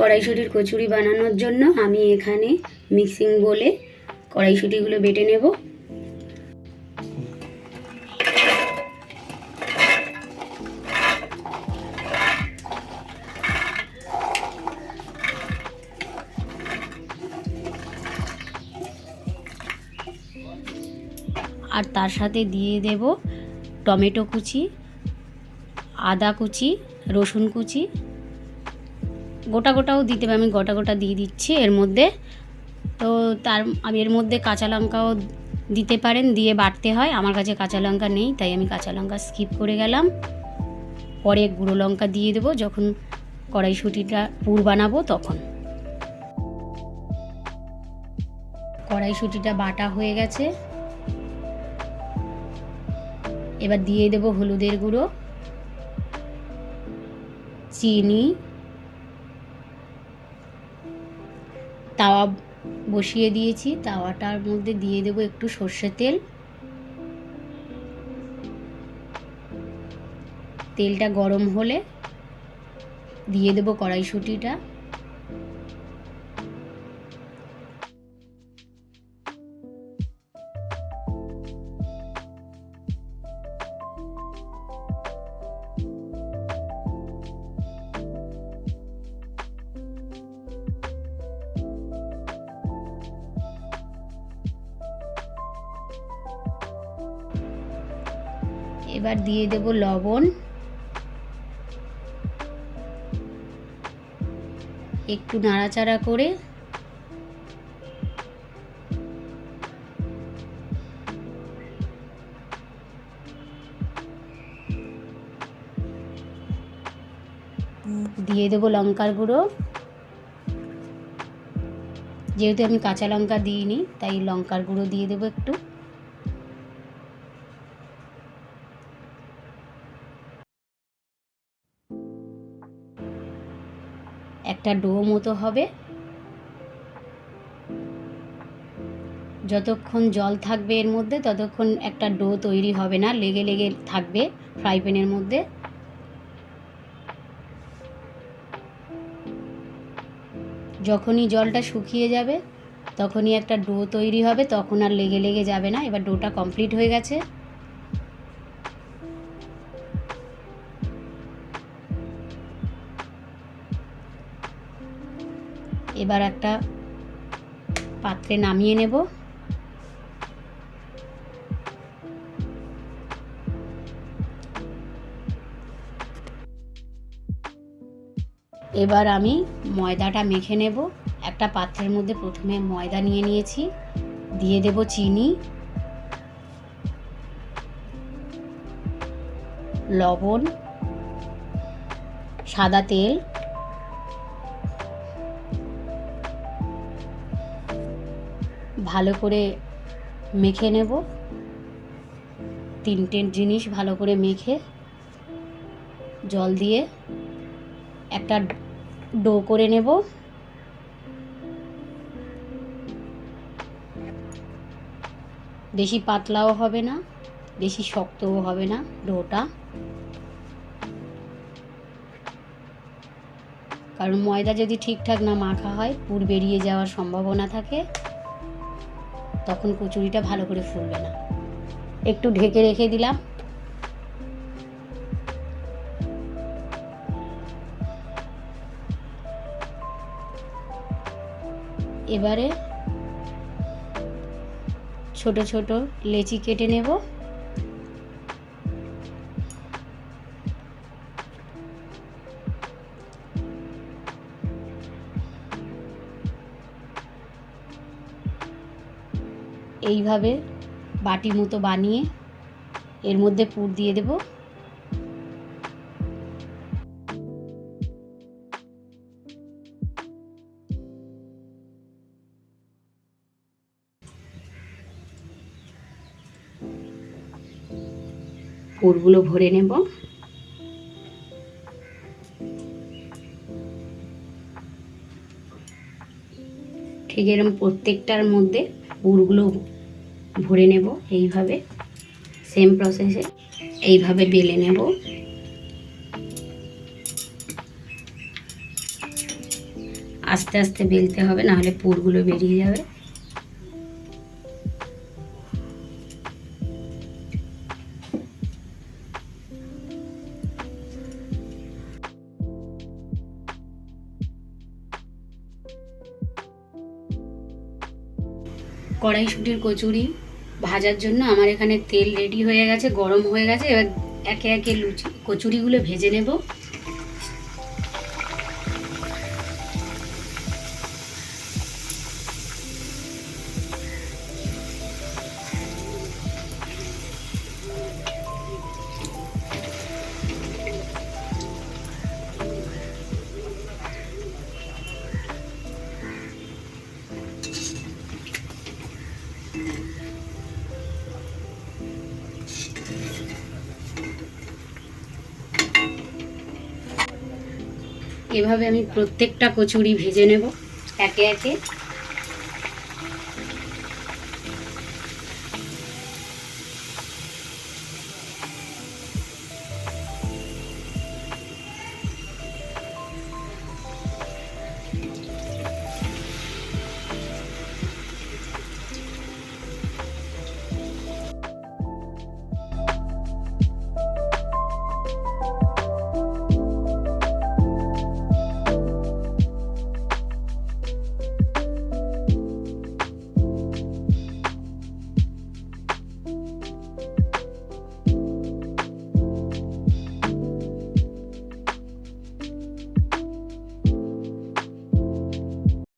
কড়াইশুটির কচুরি বানানোর জন্য আমি এখানে মিক্সিং বলে কড়াইশুটিগুলো বেটে নেব। আর তার সাথে দিয়ে দেব টমেটো কুচি, আদা কুচি, রসুন কুচি গোটা গোটাও দিতে আমি গোটা গোটা দিয়ে দিচ্ছি এর মধ্যে। তো তার, আমি এর মধ্যে কাঁচা লঙ্কাও দিতে পারেন, দিয়ে বাটতে হয়। আমার কাছে কাঁচা লঙ্কা নেই, তাই আমি কাঁচা লঙ্কা স্কিপ করে গেলাম। পরে গুঁড়ো লঙ্কা দিয়ে দেবো, যখন কড়াইশুঁটিটা পুর বানাবো তখন। কড়াইশুঁটিটা বাটা হয়ে গেছে। এবার দিয়ে দেবো হলুদের গুঁড়ো, চিনি তাওয়া বসিয়ে দিয়েছি। তাওয়াটার মধ্যে দিয়ে দেব একটু সর্ষে তেল। তেলটা গরম হলে দিয়ে দেবো কড়াইশুঁটিটা। এবার দিয়ে দেব লবণ। একটু নাড়াচাড়া করে। দিয়ে দেবো লঙ্কার গুঁড়ো। যেহেতু আমি কাঁচা লঙ্কা দিইনি, তাই লঙ্কার গুঁড়ো দিয়ে দেবো একটু। একটা ডো মতো হবে। যতক্ষণ জল থাকবে এর মধ্যে, ততক্ষণ একটা ডো তৈরি হবে না, লেগে লেগে থাকবে ফ্রাই প্যানের মধ্যে। যখনই জলটা শুকিয়ে যাবে, তখনই একটা ডো তৈরি হবে, তখন আর লেগে লেগে যাবে না। এবার ডোটা কমপ্লিট হয়ে গেছে। এবার একটা পাত্রে নামিয়ে নেব। এবার আমি ময়দাটা মেখে নেব। একটা পাত্রের মধ্যে প্রথমে ময়দা নিয়ে নিয়েছি। দিয়ে দেব চিনি। লবণ। সাদা তেল। ভালো করে মেখে নেব। তিনটে জিনিস ভালো করে মেখে জল দিয়ে একটা ডো করে নেব। বেশি পাতলাও হবে না, বেশি শক্তও হবে না ডোটা। কারণ ময়দা যদি ঠিকঠাক না মাখা হয়, পুর বেরিয়ে যাওয়ার সম্ভাবনা থাকে। তখন কচুরিটা ভালো করে ফুলবে না। একটু ঢেকে রেখে দিলাম। এবারে ছোট ছোট লেচি কেটে নেব। এইভাবে বাটি মতো বানিয়ে এর মধ্যে পুর দিয়ে দেব। পুরগুলো ভরে নেব। ঠিক এরকম প্রত্যেকটার মধ্যে পুরগুলো ভরে নেব এইভাবে সেম প্রসেসে এইভাবে বেলে নেব। আস্তে আস্তে বেলতে হবে, নাহলে পুরগুলো বেরিয়ে যাবে। কড়াইশুটির কচুরি ভাজার জন্য আমার এখানে তেল রেডি হয়ে গেছে, গরম হয়ে গেছে। এবার একে একে লুচি কচুরিগুলো ভেজে নেব। এভাবে আমি প্রত্যেকটা কচুরি ভেজে নেব একে একে।